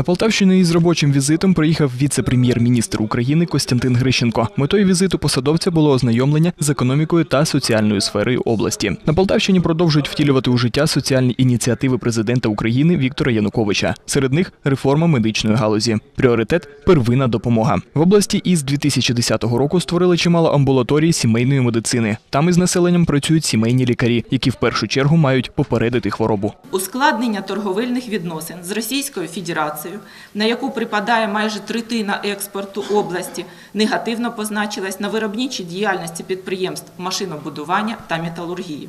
На Полтавщину із робочим візитом приїхав віце-прем'єр-міністр України Костянтин Грищенко. Метою візиту посадовця було ознайомлення з економікою та соціальною сферою області. На Полтавщині продовжують втілювати у життя соціальні ініціативи президента України Віктора Януковича. Серед них реформа медичної галузі. Пріоритет первинна допомога. В області із 2010 року створили чимало амбулаторій сімейної медицини. Там із населенням працюють сімейні лікарі, які в першу чергу мають попередити хворобу. Ускладнення торговельних відносин з Російською Федерацією, на яку припадає майже третина експорту області, негативно позначилась на виробничій діяльності підприємств машинобудування та металургії.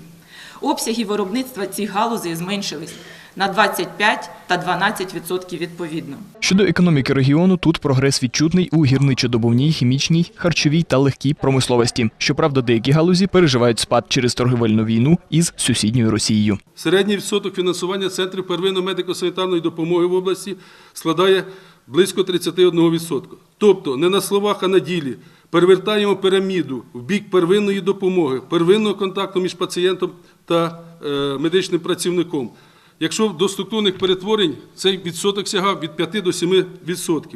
Обсяги виробництва цих галузей зменшились на 25 та 12% відповідно. Щодо економіки регіону, тут прогрес відчутний у гірничодобувній, хімічній, харчовій та легкій промисловості. Щоправда, деякі галузі переживають спад через торгівельну війну із сусідньою Росією. Середній відсоток фінансування центрів первинної медико-санітарної допомоги в області складає близько 31%. Тобто не на словах, а на ділі перевертаємо піраміду в бік первинної допомоги, первинного контакту між пацієнтом та е, медичним працівником. Якщо до структурних перетворень цей відсоток сягав від 5 до 7%.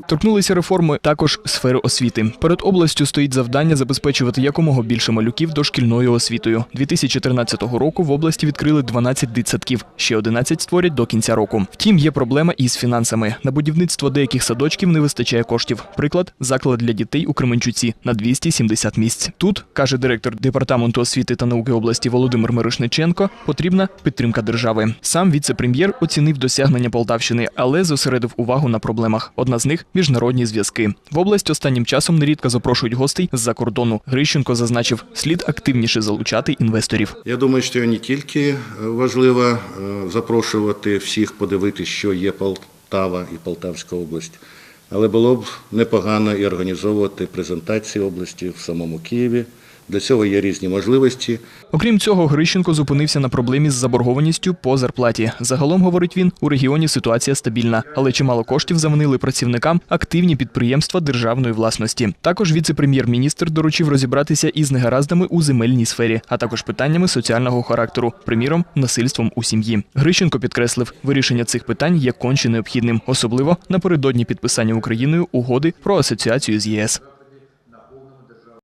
Торкнулися реформи також сфери освіти. Перед областю стоїть завдання забезпечувати якомога більше малюків дошкільною освітою. 2014 року в області відкрили 12 дитсадків, ще 11 створять до кінця року. Втім, є проблема із фінансами. На будівництво деяких садочків не вистачає коштів. Приклад заклад для дітей у Кременчуці на 270 місць. Тут каже директор департаменту освіти та науки області Володимир Мирошниченко, потрібна підтримка держави. Сам віце-прем'єр оцінив досягнення Полтавщини, але зосередив увагу на проблемах. Одна з них міжнародні зв'язки. В область останнім часом нерідко запрошують гостей з-за кордону. Грищенко зазначив, слід активніше залучати інвесторів. Я думаю, що не тільки е, важливо е, запрошувати всіх подивитися, що є Полтава і Полтавська область, але було б непогано і організовувати презентації області в самому Києві. Для цього є різні можливості. Окрім цього, Грищенко зупинився на проблемі з заборгованістю по зарплаті. Загалом, говорить він, у регіоні ситуація стабільна, але чимало коштів заманили працівникам активні підприємства державної власності. Також віце-прем'єр-міністр доручив розібратися із негараздами у земельній сфері, а також питаннями соціального характеру, приміром, насильством у сім'ї. Грищенко підкреслив, вирішення цих питань є конче необхідним, особливо напередодні підписання Україною угоди про асоціацію з ЄС.